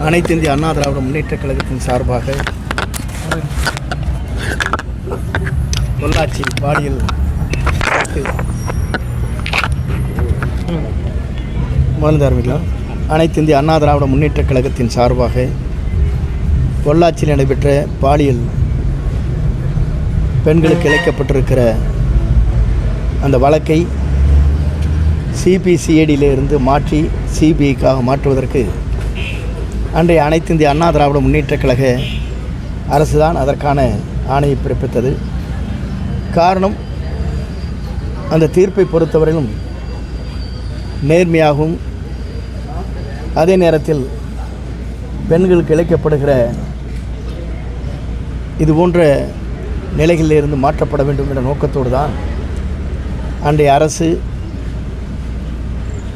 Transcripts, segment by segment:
அனைத்து இந்திய அண்ணா திராவிட முன்னேற்றக் கழகத்தின் சார்பாக பொள்ளாச்சி பாடியில் மருந்து ஆரம்பிக்கலாம் அனைத்து இந்திய அண்ணா திராவிட முன்னேற்றக் கழகத்தின் சார்பாக பொள்ளாச்சியில் நடைபெற்ற பாலியல் பெண்களுக்கு இழைக்கப்பட்டிருக்கிற அந்த வழக்கை சிபிசிஐடியில இருந்து மாற்றி சிபிஐக்காக மாற்றுவதற்கு அன்றைய அனைத்து இந்திய அண்ணா திராவிட முன்னேற்றக் கழக அரசு தான் அதற்கான ஆணையை பிறப்பித்தது. காரணம் அந்த தீர்ப்பை பொறுத்தவரையிலும் நேர்மையாகவும் அதே நேரத்தில் பெண்களுக்கு இழைக்கப்படுகிற இது போன்ற நிலைகளிலிருந்து மாற்றப்பட வேண்டும் என்ற நோக்கத்தோடு தான் அன்றைய அரசு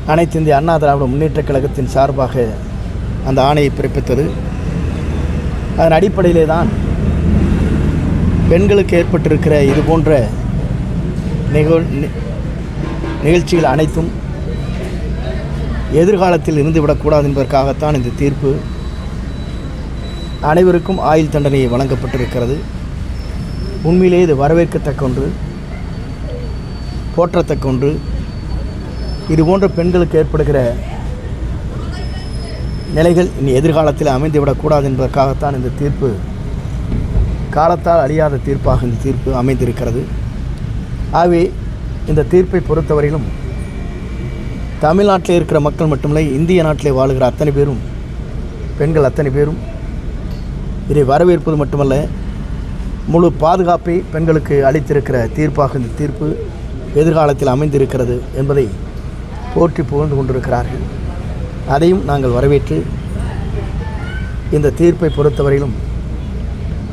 அனைத்து இந்திய அண்ணா திராவிட முன்னேற்றக் கழகத்தின் சார்பாக அந்த ஆணையை பிறப்பித்தது. அதன் அடிப்படையிலே தான் பெண்களுக்கு ஏற்பட்டிருக்கிற இது போன்ற நிகழ் நி- நிகழ்ச்சிகள் அனைத்தும் எதிர்காலத்தில் இருந்துவிடக்கூடாது என்பதற்காகத்தான் இந்த தீர்ப்பு அனைவருக்கும் ஆயுள் தண்டனை வழங்கப்பட்டிருக்கிறது. உண்மையிலே இது வரவேற்கத்தக்க ஒன்று போற்றத்தக்க ஒன்று இது போன்ற பெண்களுக்கு ஏற்படுகிற நிலைகள் இனி எதிர்காலத்தில் அமைந்துவிடக்கூடாது என்பதற்காகத்தான் இந்த தீர்ப்பு. காலத்தால் அழியாத தீர்ப்பாக இந்த தீர்ப்பு அமைந்திருக்கிறது. ஆகவே இந்த தீர்ப்பை பொறுத்தவரையிலும் தமிழ்நாட்டில் இருக்கிற மக்கள் மட்டுமில்லை இந்திய நாட்டிலே வாழுகிற அத்தனை பேரும் பெண்கள் அத்தனை பேரும் இதை வரவேற்பது மட்டுமல்ல முழு பாதுகாப்பை பெண்களுக்கு அளித்திருக்கிற தீர்ப்பாக இந்த தீர்ப்பு எதிர்காலத்தில் அமைந்திருக்கிறது என்பதை போற்றி புகழ்ந்து கொண்டிருக்கிறார்கள். அதையும் நாங்கள் வரவேற்று இந்த தீர்ப்பை பொறுத்தவரையிலும்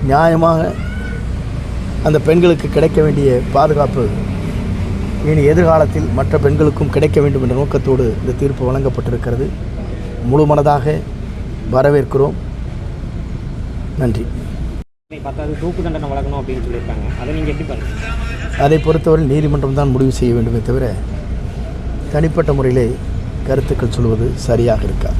நியாயமாக அந்த பெண்களுக்கு கிடைக்க வேண்டிய பாதுகாப்பு இனி எதிர்காலத்தில் மற்ற பெண்களுக்கும் கிடைக்க வேண்டும் என்ற நோக்கத்தோடு இந்த தீர்ப்பு வழங்கப்பட்டிருக்கிறது. முழு மனதாக வரவேற்கிறோம். நன்றி. பத்தாவது தூக்கு தண்டனை வழங்கணும் அப்படின்னு சொல்லியிருக்காங்க. அதை நீங்கள் எப்படி அதை பொறுத்தவரை நீதிமன்றம் தான் முடிவு செய்ய வேண்டுமே தவிர தனிப்பட்ட முறையிலே கருத்துக்கள் சொல்வது சரியாக இருக்காது